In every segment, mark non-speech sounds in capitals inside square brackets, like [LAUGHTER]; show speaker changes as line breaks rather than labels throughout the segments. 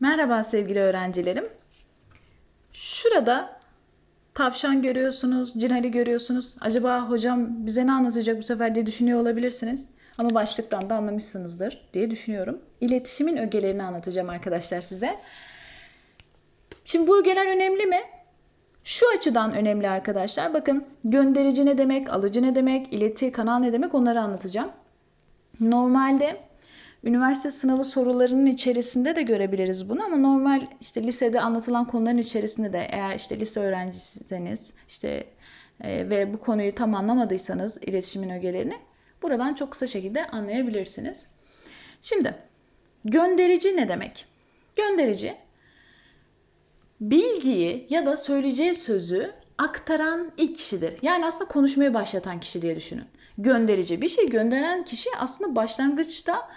Merhaba sevgili öğrencilerim. Şurada tavşan görüyorsunuz, cinali görüyorsunuz. Acaba hocam bize ne anlatacak bu sefer diye düşünüyor olabilirsiniz. Ama başlıktan da anlamışsınızdır diye düşünüyorum. İletişimin ögelerini anlatacağım arkadaşlar size. Şimdi bu ögeler önemli mi? Şu açıdan önemli arkadaşlar. Bakın gönderici ne demek, alıcı ne demek, ileti, kanal ne demek onları anlatacağım. Normalde üniversite sınavı sorularının içerisinde de görebiliriz bunu ama normal işte lisede anlatılan konuların içerisinde de eğer işte lise öğrencisiniz işte e, ve bu konuyu tam anlamadıysanız iletişimin ögelerini buradan çok kısa şekilde anlayabilirsiniz. Şimdi gönderici ne demek? Gönderici bilgiyi ya da söyleyeceği sözü aktaran ilk kişidir. Yani aslında konuşmayı başlatan kişi diye düşünün. Gönderici bir şey gönderen kişi aslında başlangıçta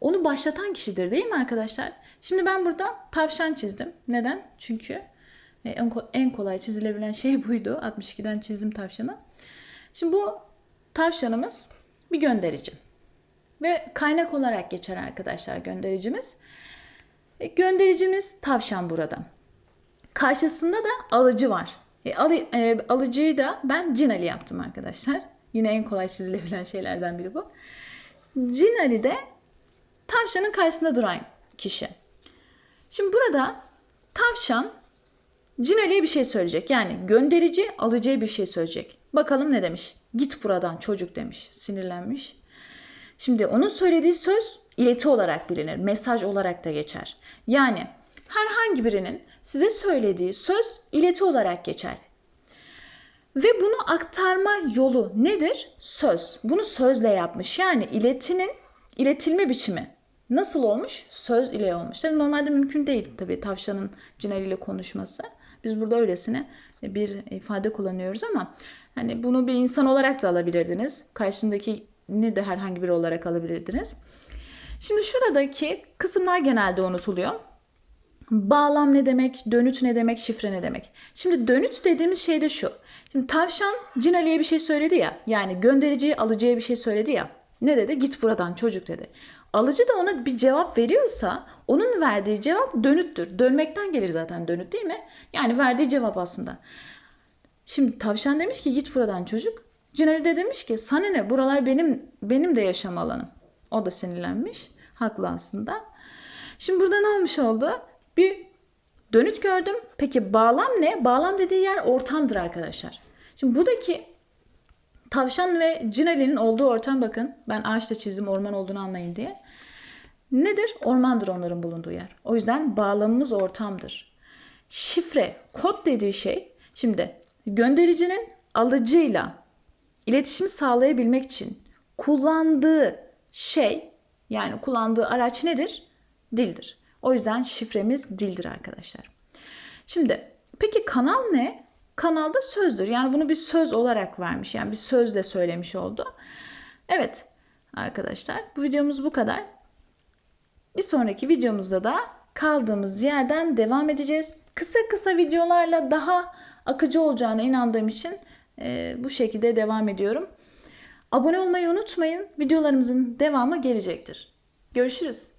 onu başlatan kişidir değil mi arkadaşlar? Şimdi ben burada tavşan çizdim. Neden? Çünkü e, en ko- en kolay çizilebilen şey [LAUGHS] buydu. 62'den çizdim tavşanı. Şimdi bu tavşanımız bir gönderici. Ve kaynak olarak geçer arkadaşlar göndericimiz. E, Göndericimiz tavşan burada. Karşısında da alıcı var. E, alı, e, alıcıyı da ben Cinali yaptım arkadaşlar. Yine en kolay çizilebilen şeylerden biri bu. Cinali de tavşanın karşısında duran kişi. Şimdi burada tavşan Cinali'ye bir şey söyleyecek. Yani gönderici alıcıya bir şey söyleyecek. Bakalım ne demiş? Git buradan çocuk demiş. Sinirlenmiş. Şimdi onun söylediği söz ileti olarak bilinir. Mesaj olarak da geçer. Yani herhangi birinin size söylediği söz ileti olarak geçer. Ve bunu aktarma yolu nedir? Söz. Bunu sözle yapmış. Yani iletinin iletilme biçimi nasıl olmuş? Söz ile olmuş. Tabii normalde mümkün değil tabii tavşanın Cinali ile konuşması. Biz burada öylesine bir ifade kullanıyoruz ama hani bunu bir insan olarak da alabilirdiniz. Karşındakini de herhangi biri olarak alabilirdiniz. Şimdi şuradaki kısımlar genelde unutuluyor. Bağlam ne demek, dönüt ne demek, şifre ne demek? Şimdi dönüt dediğimiz şey de şu. Şimdi tavşan Cinali'ye bir şey söyledi ya. Yani göndericiye alıcıya bir şey söyledi ya. Ne dedi? Git buradan çocuk dedi. Alıcı da ona bir cevap veriyorsa onun verdiği cevap dönüttür. Dönmekten gelir zaten dönüt değil mi? Yani verdiği cevap aslında. Şimdi tavşan demiş ki git buradan çocuk. Cinali de demiş ki sana ne buralar benim benim de yaşam alanım. O da sinirlenmiş. Haklı aslında. Şimdi burada ne olmuş oldu? Bir dönüt gördüm. Peki bağlam ne? Bağlam dediği yer ortamdır arkadaşlar. Şimdi buradaki tavşan ve Cinali'nin olduğu ortam bakın. Ben ağaçta çizdim orman olduğunu anlayın diye. Nedir? Ormandır onların bulunduğu yer. O yüzden bağlamımız ortamdır. Şifre, kod dediği şey şimdi göndericinin alıcıyla iletişimi sağlayabilmek için kullandığı şey yani kullandığı araç nedir? Dildir. O yüzden şifremiz dildir arkadaşlar. Şimdi peki kanal ne? Kanalda sözdür. Yani bunu bir söz olarak vermiş. Yani bir sözle söylemiş oldu. Evet arkadaşlar bu videomuz bu kadar. Bir sonraki videomuzda da kaldığımız yerden devam edeceğiz. Kısa kısa videolarla daha akıcı olacağına inandığım için e, bu şekilde devam ediyorum. Abone olmayı unutmayın. Videolarımızın devamı gelecektir. Görüşürüz.